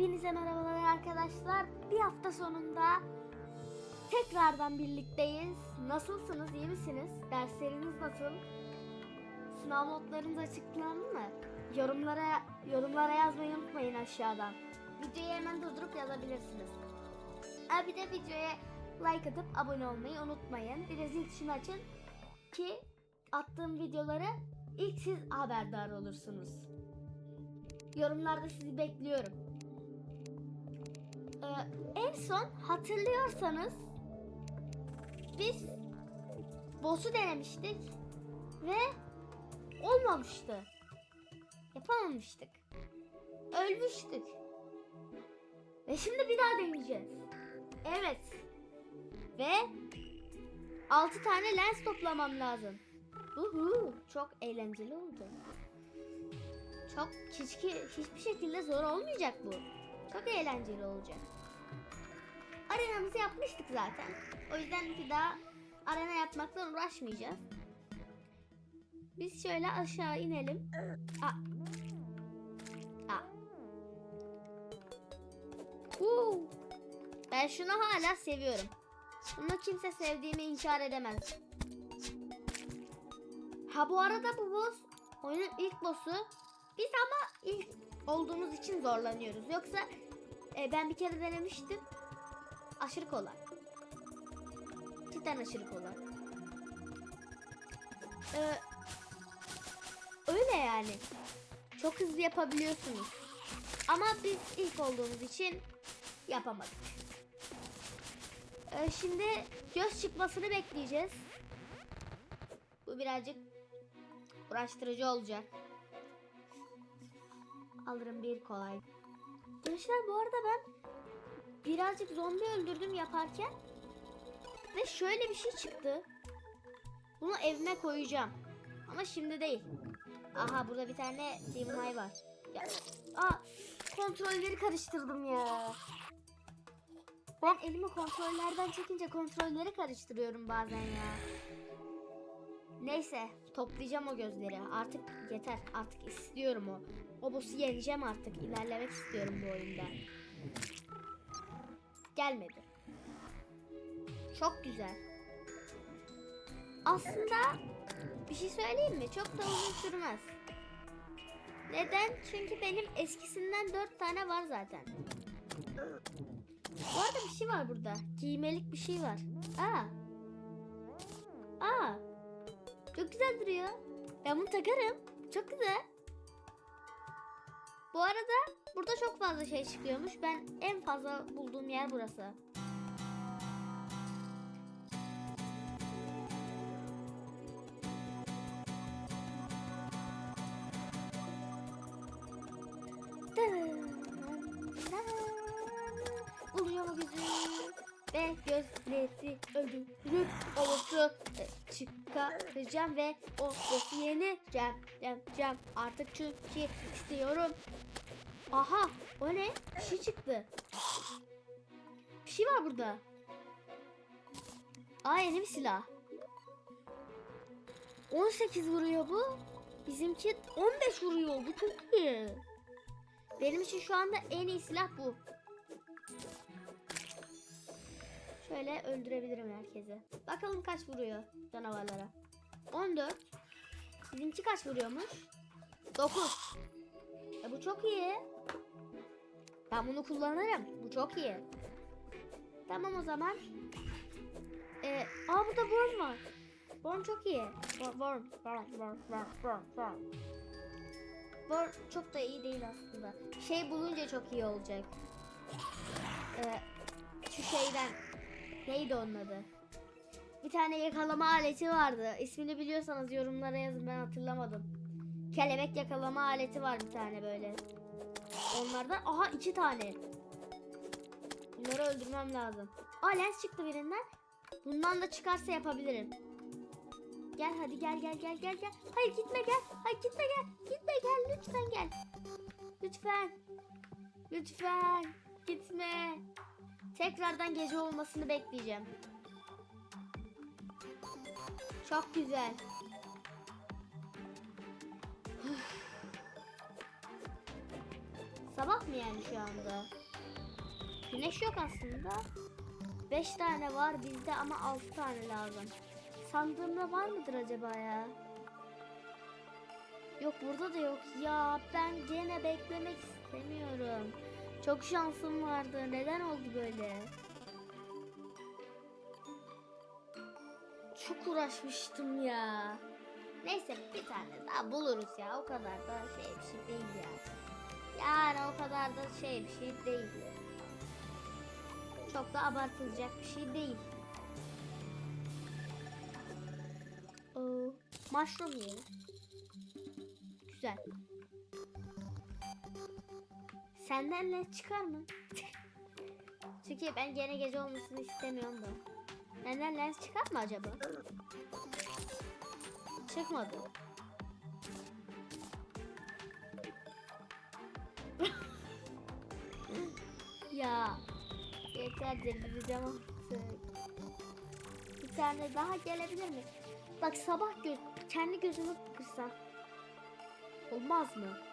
Hepinize merhabalar arkadaşlar. Bir hafta sonunda tekrardan birlikteyiz. Nasılsınız? iyi misiniz? Dersleriniz nasıl? Sınav notlarınız açıklandı mı? Yorumlara yorumlara yazmayı unutmayın aşağıdan. Videoyu hemen durdurup yazabilirsiniz. Ha bir de videoya like atıp abone olmayı unutmayın. Bir de zil tuşunu açın ki attığım videoları ilk siz haberdar olursunuz. Yorumlarda sizi bekliyorum. Ee, en son hatırlıyorsanız biz boss'u denemiştik ve olmamıştı. Yapamamıştık. Ölmüştük. Ve şimdi bir daha deneyeceğiz. Evet. Ve 6 tane lens toplamam lazım. Uhu, çok eğlenceli oldu. Çok hiç, hiçbir şekilde zor olmayacak bu. Çok eğlenceli olacak. Arenamızı yapmıştık zaten. O yüzden bir daha arena yapmakla uğraşmayacağız. Biz şöyle aşağı inelim. Aa. Aa. Huu. Ben şunu hala seviyorum. Bunu kimse sevdiğimi inkar edemez. Ha bu arada bu boss oyunun ilk boss'u. Biz ama ilk olduğumuz için zorlanıyoruz. Yoksa e, ben bir kere denemiştim. Aşırı kolay. Cidden aşırı kolay. Ee, öyle yani. Çok hızlı yapabiliyorsunuz. Ama biz ilk olduğumuz için yapamadık. Ee, şimdi göz çıkmasını bekleyeceğiz. Bu birazcık uğraştırıcı olacak. Alırım bir kolay. Gençler bu arada ben birazcık zombi öldürdüm yaparken ve şöyle bir şey çıktı. Bunu evime koyacağım. Ama şimdi değil. Aha burada bir tane Eye var. Ya, aa, kontrolleri karıştırdım ya. Ben elimi kontrollerden çekince kontrolleri karıştırıyorum bazen ya. Neyse toplayacağım o gözleri. Artık yeter. Artık istiyorum o. O boss'u yeneceğim artık. İlerlemek istiyorum bu oyunda. Gelmedi. Çok güzel. Aslında bir şey söyleyeyim mi? Çok da uzun sürmez. Neden? Çünkü benim eskisinden dört tane var zaten. Bu arada bir şey var burada. Giymelik bir şey var. Aa. Aa. Çok güzel duruyor. Ben bunu takarım. Çok güzel. Bu arada burada çok fazla şey çıkıyormuş. Ben en fazla bulduğum yer burası. Çıkaracağım ve o boss'u yeneceğim. Cem. Artık çünkü istiyorum. Aha o ne? Bir şey çıktı. Bir şey var burada. Aa yeni bir silah. 18 vuruyor bu. Bizimki 15 vuruyor. Bu çok iyi. Benim için şu anda en iyi silah bu. Şöyle öldürebilirim herkesi. Bakalım kaç vuruyor canavarlara. 14. Bizimki kaç vuruyormuş? 9. E bu çok iyi. Ben bunu kullanırım. Bu çok iyi. Tamam o zaman. Ee, aa burada worm var. Worm çok iyi. Worm, worm, worm, worm, worm, worm, worm. Çok da iyi değil aslında. Şey bulunca çok iyi olacak. Ee, şu şeyden. Neydi onun adı? Bir tane yakalama aleti vardı. İsmini biliyorsanız yorumlara yazın ben hatırlamadım. Kelebek yakalama aleti var bir tane böyle. Onlardan aha iki tane. Bunları öldürmem lazım. Aa lens çıktı birinden. Bundan da çıkarsa yapabilirim. Gel hadi gel gel gel gel gel. Hayır gitme gel. Hayır gitme gel. Gitme gel lütfen gel. Lütfen. Lütfen. Gitme. Tekrardan gece olmasını bekleyeceğim. Çok güzel. Sabah mı yani şu anda? Güneş yok aslında. 5 tane var bizde ama 6 tane lazım. Sandığımda var mıdır acaba ya? Yok burada da yok. Ya ben gene beklemek istemiyorum. Çok şansım vardı. Neden oldu böyle? Çok uğraşmıştım ya. Neyse bir tane daha buluruz ya. O kadar da şey bir şey değil ya. Yani o kadar da şey bir şey değil. Çok da abartılacak bir şey değil. Oo, mushroom yiyelim. Güzel. Senden ne çıkar mı? Çünkü ben gene gece olmasını istemiyorum da. Benden lens çıkar mı acaba? Çıkmadı. ya yeter delireceğim artık. Bir tane daha gelebilir mi? Bak sabah göz kendi gözümü kırsam. Olmaz mı?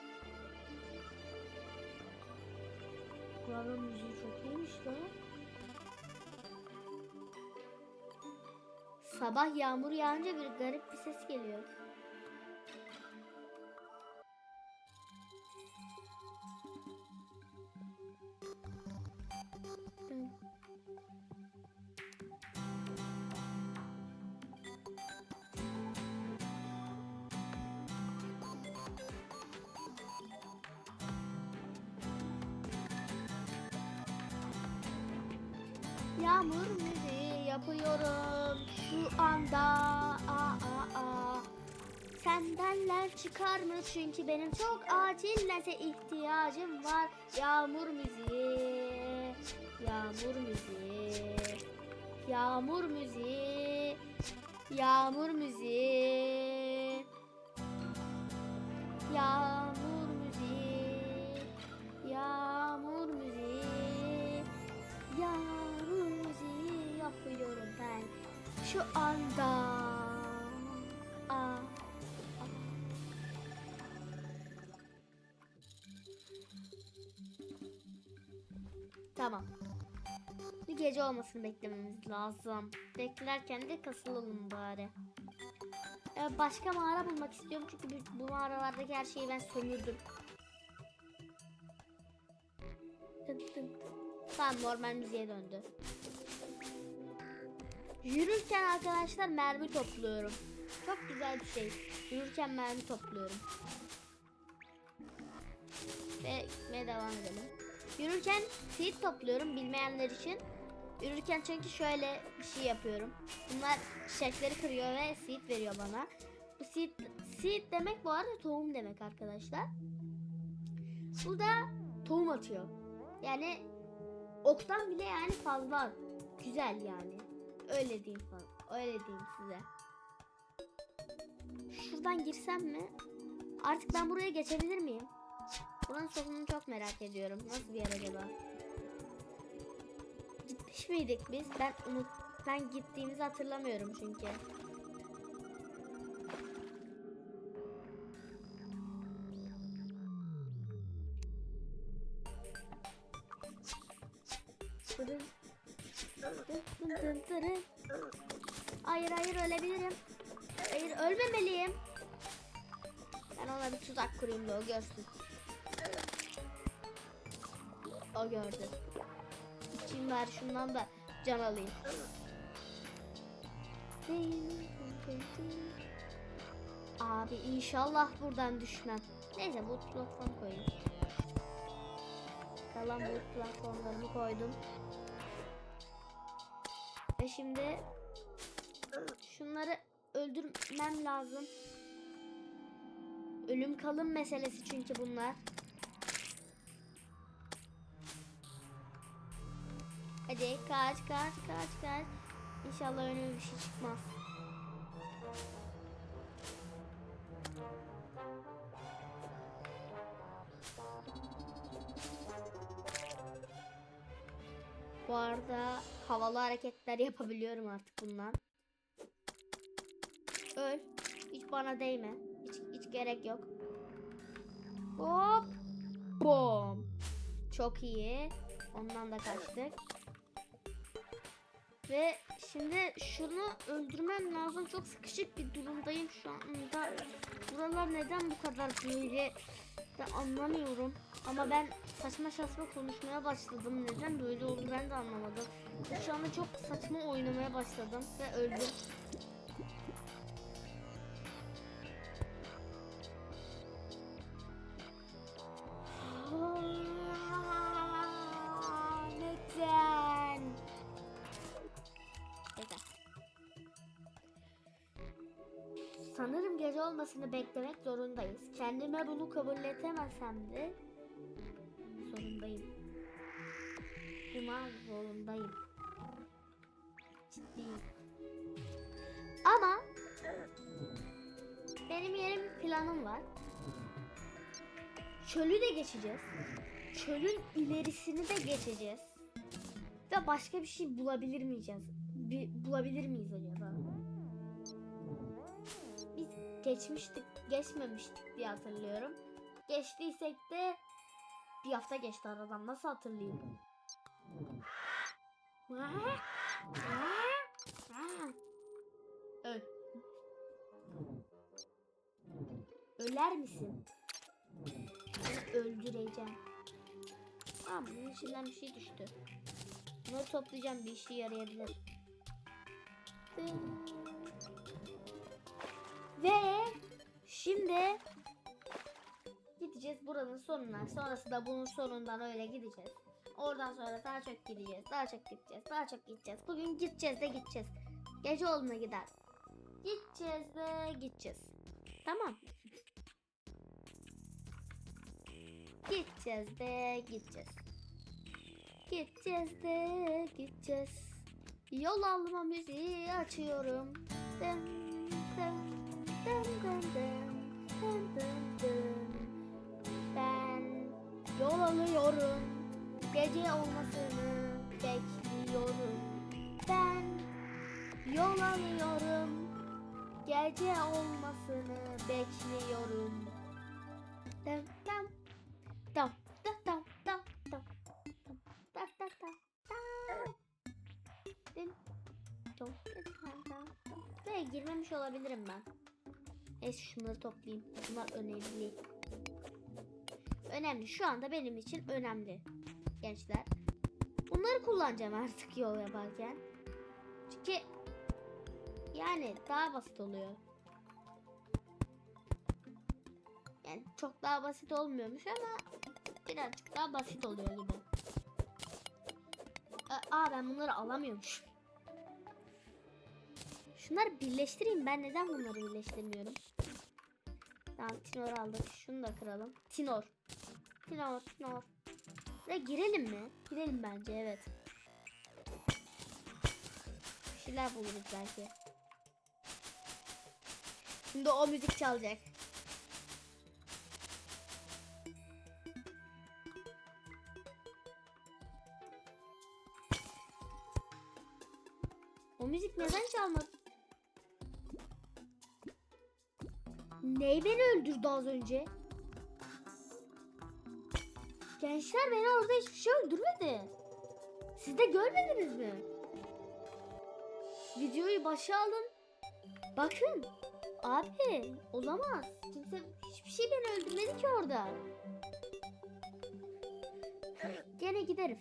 Buranın müziği çok iyiymiş lan. Sabah yağmur yağınca bir garip bir ses geliyor. Yağmur müziği yapıyorum şu anda. Aa, aa, aa. Sendenler çıkar mı? Çünkü benim çok acil lense ihtiyacım var. Yağmur müziği, yağmur müziği, yağmur müziği, yağmur müziği, yağmur şu anda. Aa, Tamam. Bir gece olmasını beklememiz lazım. Beklerken de kasılalım bari. Ee, başka mağara bulmak istiyorum çünkü bu- mağaralardaki her şeyi ben sömürdüm. Tamam normal müziğe döndü. Yürürken arkadaşlar mermi topluyorum. Çok güzel bir şey. Yürürken mermi topluyorum. Ve gitmeye devam edelim. Yürürken seed topluyorum bilmeyenler için. Yürürken çünkü şöyle bir şey yapıyorum. Bunlar çiçekleri kırıyor ve seed veriyor bana. Bu seed, seed demek bu arada tohum demek arkadaşlar. Bu da tohum atıyor. Yani oktan bile yani fazla güzel yani. Öyle diyeyim falan. Öyle diyeyim size. Şuradan girsem mi? Artık ben buraya geçebilir miyim? Buranın sonunu çok merak ediyorum. Nasıl bir yer acaba? Gitmiş miydik biz? Ben unut ben gittiğimizi hatırlamıyorum çünkü. Tuzak kurayım da o görsün. O gördü. İçeyim bari şundan da can alayım. Abi inşallah buradan düşmem. Neyse bu platform koyayım. Kalan bu platformlarımı koydum. Ve şimdi şunları öldürmem lazım. Ölüm kalım meselesi çünkü bunlar. Hadi kaç kaç kaç kaç. İnşallah önüme bir şey çıkmaz. Bu arada havalı hareketler yapabiliyorum artık bundan. Öl. Hiç bana değme. Hiç, gerek yok. Hop. Bom. Çok iyi. Ondan da kaçtık. Ve şimdi şunu öldürmem lazım. Çok sıkışık bir durumdayım şu anda. Buralar neden bu kadar böyle de anlamıyorum. Ama ben saçma saçma konuşmaya başladım. Neden böyle oldu ben de anlamadım. Şu anda çok saçma oynamaya başladım ve öldüm. Olmasını beklemek zorundayız. Kendime bunu kabul edemesem de zorundayım. Buna zorundayım. Ciddiyim. Ama benim bir planım var. Çölü de geçeceğiz. Çölün ilerisini de geçeceğiz. Ve başka bir şey bulabilir miyiz? Bir, bulabilir miyiz acaba? Geçmiştik, geçmemiştik diye hatırlıyorum. Geçtiysek de bir hafta geçti aradan. Nasıl hatırlayayım? Öl. Öler misin? Seni öldüreceğim. Aa, bunun içinden bir şey düştü. Bunları toplayacağım bir işe yarayabilir. Dın. Ve şimdi gideceğiz buranın sonuna. Sonrası da bunun sonundan öyle gideceğiz. Oradan sonra daha çok gideceğiz. Daha çok gideceğiz. Daha çok gideceğiz. Bugün gideceğiz de gideceğiz. Gece olduğuna gider. Gideceğiz de gideceğiz. Tamam. Gideceğiz de gideceğiz. Gideceğiz de gideceğiz. Yol alma müziği açıyorum. Dın dın Dın dın dın dın dın dın. Ben yol alıyorum. Gece olmasını bekliyorum. Ben yol alıyorum. Gece olmasını bekliyorum. Dın dın. Dın dın dın dın dın. Dın dın dın dın. Dın. Dın dın dın dın. Buraya girmemiş olabilirim ben. Neyse şunları toplayayım. Bunlar önemli. Önemli. Şu anda benim için önemli. Gençler. Bunları kullanacağım artık yol yaparken. Çünkü yani daha basit oluyor. Yani çok daha basit olmuyormuş ama birazcık daha basit oluyor gibi. Aa, Aa ben bunları alamıyormuş. Şunları birleştireyim. Ben neden bunları birleştirmiyorum? Tamam Tinor aldık. Şunu da kıralım. Tinor. Tinor, Tinor. Buraya girelim mi? Girelim bence evet. Bir şeyler buluruz belki. Şimdi o müzik çalacak. O müzik neden çalmadı? Ney beni öldürdü az önce? Gençler beni orada hiçbir şey öldürmedi. Siz de görmediniz mi? Videoyu başa alın. Bakın. Abi olamaz. Kimse hiçbir şey beni öldürmedi ki orada. Gene giderim.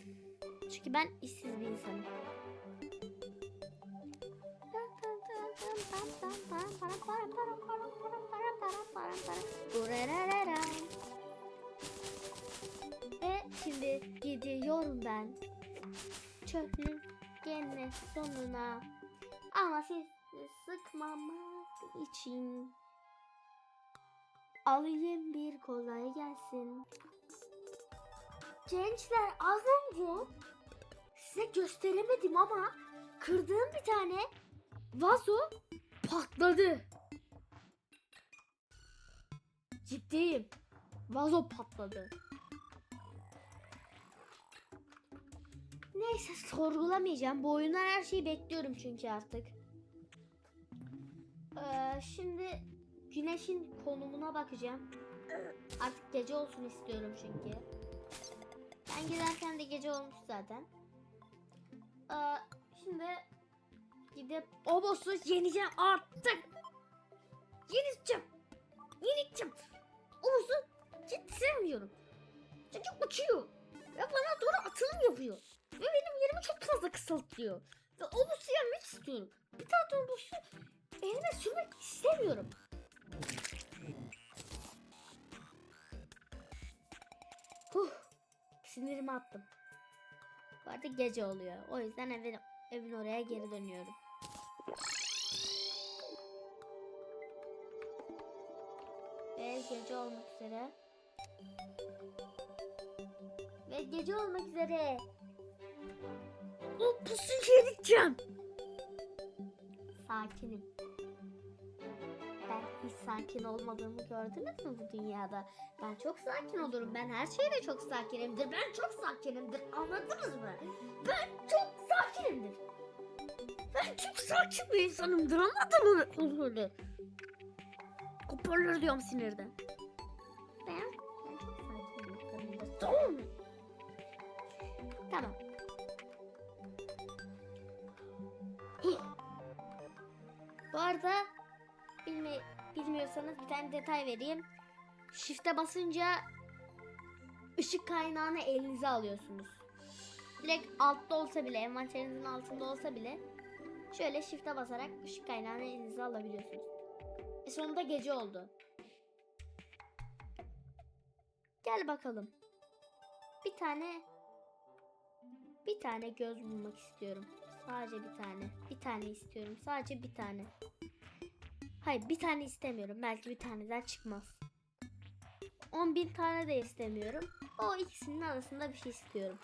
Çünkü ben işsiz bir insanım. Çöplük gene sonuna ama sizi sıkmamak için alayım bir kolay gelsin. Gençler az önce size gösteremedim ama kırdığım bir tane vazo patladı. Ciddiyim. Vazo patladı. Neyse sorgulamayacağım. Bu oyundan her şeyi bekliyorum çünkü artık. Ee, şimdi güneşin konumuna bakacağım. Artık gece olsun istiyorum çünkü. Ben giderken de gece olmuş zaten. Aa, şimdi gidip o boss'u yeneceğim artık. Yeneceğim. Yeneceğim. O boss'u hiç sevmiyorum. Çünkü uçuyor. Ve bana doğru atılım yapıyor. Ve benim yerimi çok fazla kısaltıyor. Ve o boss'u yenmek istiyorum. Bir tane o boss'u elime sürmek istemiyorum. Huh. Sinirimi attım. Bu arada gece oluyor. O yüzden evin, evin oraya geri dönüyorum. Ve gece olmak üzere. Ve gece olmak üzere. O pusu yeneceğim. Sakinim. Ben hiç sakin olmadığımı gördünüz mü bu dünyada? Ben çok sakin olurum. Ben her şeyde çok sakinimdir. Ben çok sakinimdir. Anladınız mı? Ben çok sakinimdir. Ben çok sakin bir insanımdır. Anladın mı? Öyle. Hoparlör diyorum sinirden. Bu arada bilme, bilmiyorsanız bir tane detay vereyim. Shift'e basınca ışık kaynağını elinize alıyorsunuz. Direkt altta olsa bile, envanterinizin altında olsa bile şöyle shift'e basarak ışık kaynağını elinize alabiliyorsunuz. E sonunda gece oldu. Gel bakalım. Bir tane bir tane göz bulmak istiyorum. Sadece bir tane. Bir tane istiyorum. Sadece bir tane. Hayır bir tane istemiyorum. Belki bir taneden çıkmaz. 10 bin tane de istemiyorum. O ikisinin arasında bir şey istiyorum.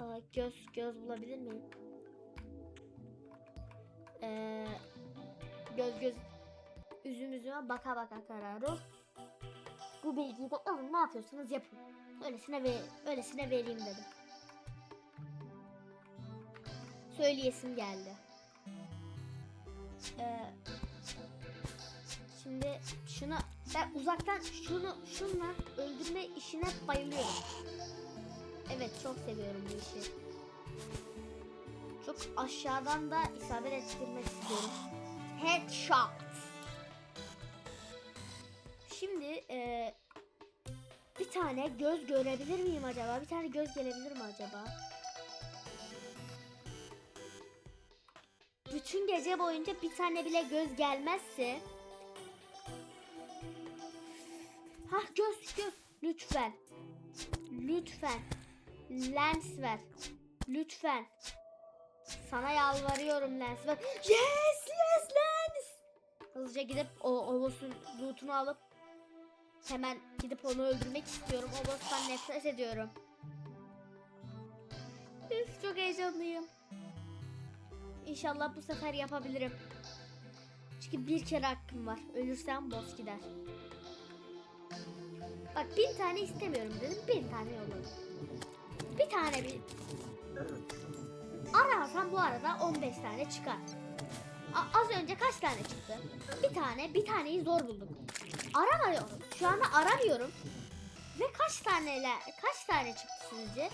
Aa, göz göz bulabilir miyim? Ee, göz göz üzüm üzüme baka baka kararı. Bu bilgiyi de alın ne yapıyorsanız yapın. Öylesine ve öylesine vereyim dedim. Söyleyesim geldi. Ee, şimdi şunu ben uzaktan şunu şunla öldürme işine bayılıyorum. Evet çok seviyorum bu işi. Çok aşağıdan da isabet ettirmek istiyorum. Headshot. Şimdi e, bir tane göz görebilir miyim acaba? Bir tane göz gelebilir mi acaba? Bütün gece boyunca bir tane bile göz gelmezse Ha göz göz lütfen. Lütfen. Lens ver. Lütfen. Sana yalvarıyorum lens ver. Yes yes lens. Hızlıca gidip o Ovos'un lootunu alıp hemen gidip onu öldürmek istiyorum. Ovos'tan nefret ediyorum. Üf, çok heyecanlıyım. İnşallah bu sefer yapabilirim. Çünkü bir kere hakkım var. Ölürsem boss gider. Bak bin tane istemiyorum dedim. Bin tane yolladım. Bir tane bir... Arasam bu arada 15 tane çıkar. A- az önce kaç tane çıktı? Bir tane, bir taneyi zor bulduk. Aramıyorum. Şu anda aramıyorum. Ve kaç taneler, kaç tane çıktı sizce?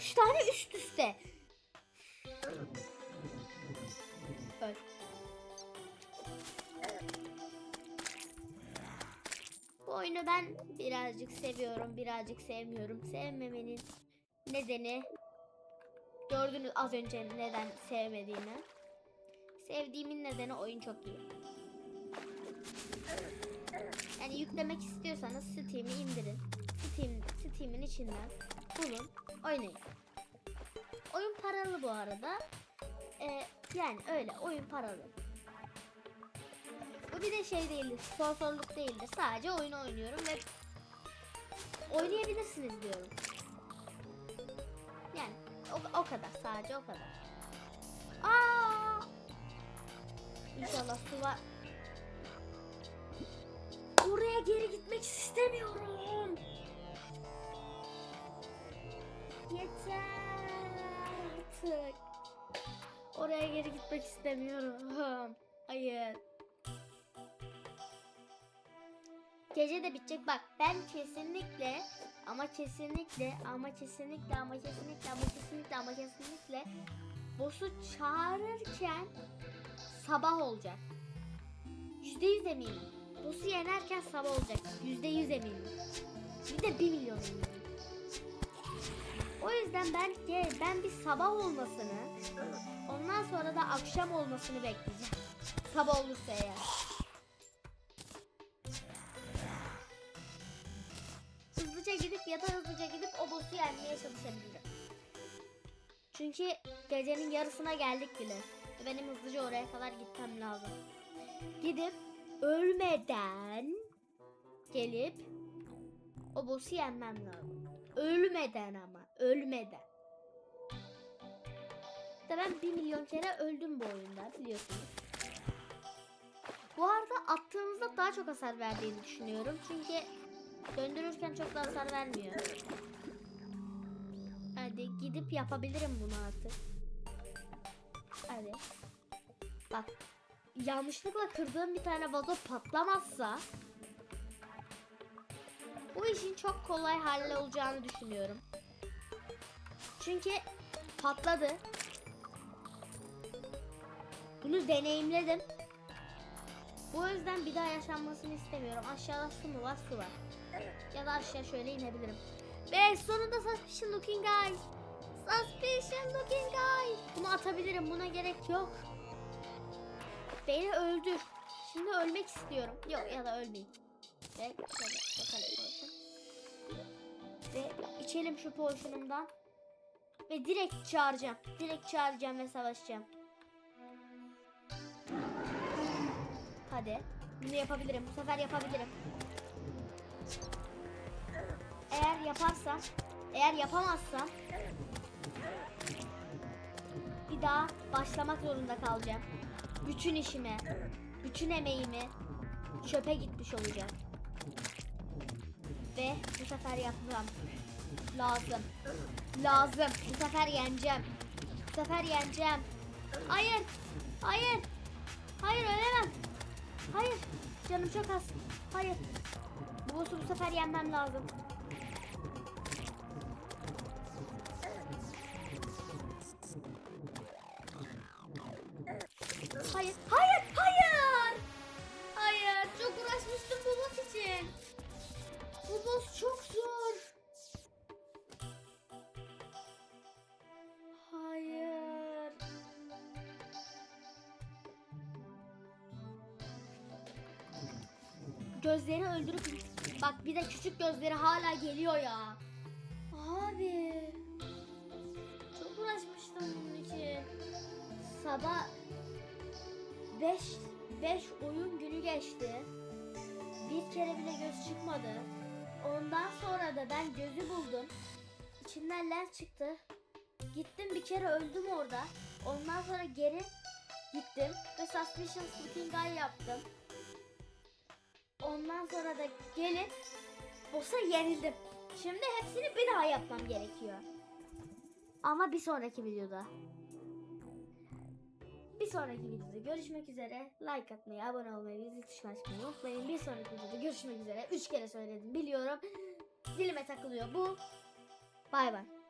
3 tane üst üste. Oyunu ben birazcık seviyorum, birazcık sevmiyorum. Sevmemenin nedeni gördünüz az önce neden sevmediğimi. Sevdiğimin nedeni oyun çok iyi. Yani yüklemek istiyorsanız Steam'i indirin. Steam, Steam'in içinden bulun, oynayın. Oyun paralı bu arada. Ee, yani öyle oyun paralı. Bu bir de şey değildir, sponsorluk değildir. Sadece oyunu oynuyorum ve oynayabilirsiniz diyorum. Yani o, o kadar, sadece o kadar. Aa! İnşallah su var. Oraya geri gitmek istemiyorum. Yeter artık. Oraya geri gitmek istemiyorum. Hayır. Gece de bitecek. Bak ben kesinlikle Ama kesinlikle ama kesinlikle ama kesinlikle ama kesinlikle ama kesinlikle boss'u çağırırken sabah olacak. Yüzde yüz eminim. Boss'u yenerken sabah olacak. Yüzde yüz eminim. Bir de bir milyon eminim. O yüzden ben ben bir sabah olmasını ondan sonra da akşam olmasını bekleyeceğim. Sabah olursa eğer. Ya da hızlıca gidip o boss'u yenmeye çalışabilirim. Çünkü gecenin yarısına geldik bile. Benim hızlıca oraya kadar gitmem lazım. Gidip ölmeden gelip o boss'u yenmem lazım. Ölmeden ama. Ölmeden. İşte ben bir milyon kere öldüm bu oyunda biliyorsunuz. Bu arada attığımızda daha çok hasar verdiğini düşünüyorum. Çünkü döndürürken çok da hasar vermiyor. Hadi gidip yapabilirim bunu artık. Hadi. Bak. Yanlışlıkla kırdığım bir tane vazo patlamazsa bu işin çok kolay hallolacağını düşünüyorum. Çünkü patladı. Bunu deneyimledim. Bu yüzden bir daha yaşanmasını istemiyorum. Aşağıda su mu var? Su var. Ya da aşağı şöyle inebilirim. Ve sonunda suspicion looking guy. Suspicion looking guy. Bunu atabilirim. Buna gerek yok. Beni öldür. Şimdi ölmek istiyorum. Yok ya da ölmeyeyim. Ve şöyle bakalım potion. Ve içelim şu potion'umdan. Ve direkt çağıracağım. Direkt çağıracağım ve savaşacağım. Hadi. Bunu yapabilirim. Bu sefer yapabilirim. Eğer yaparsam, eğer yapamazsam bir daha başlamak zorunda kalacağım. Bütün işime, bütün emeğimi çöpe gitmiş olacak. Ve bu sefer yapacağım. Lazım. Lazım. Bu sefer yeneceğim. Bu sefer yeneceğim. Hayır. Hayır. Hayır ölemem. Hayır. Canım çok az. Hayır. Boss'u bu sefer yenmem lazım. Gözleri hala geliyor ya. Abi. Çok uğraşmıştım bunun için. Sabah 5 5 oyun günü geçti. Bir kere bile göz çıkmadı. Ondan sonra da ben gözü buldum. İçinden lens çıktı. Gittim bir kere öldüm orada. Ondan sonra geri gittim ve suspicious looking guy yaptım. Ondan sonra da gelip boss'a yenildim. Şimdi hepsini bir daha yapmam gerekiyor. Ama bir sonraki videoda. Bir sonraki videoda görüşmek üzere. Like atmayı, abone olmayı, bizi tuşuna unutmayın. Bir sonraki videoda görüşmek üzere. Üç kere söyledim biliyorum. Dilime takılıyor bu. Bay bay.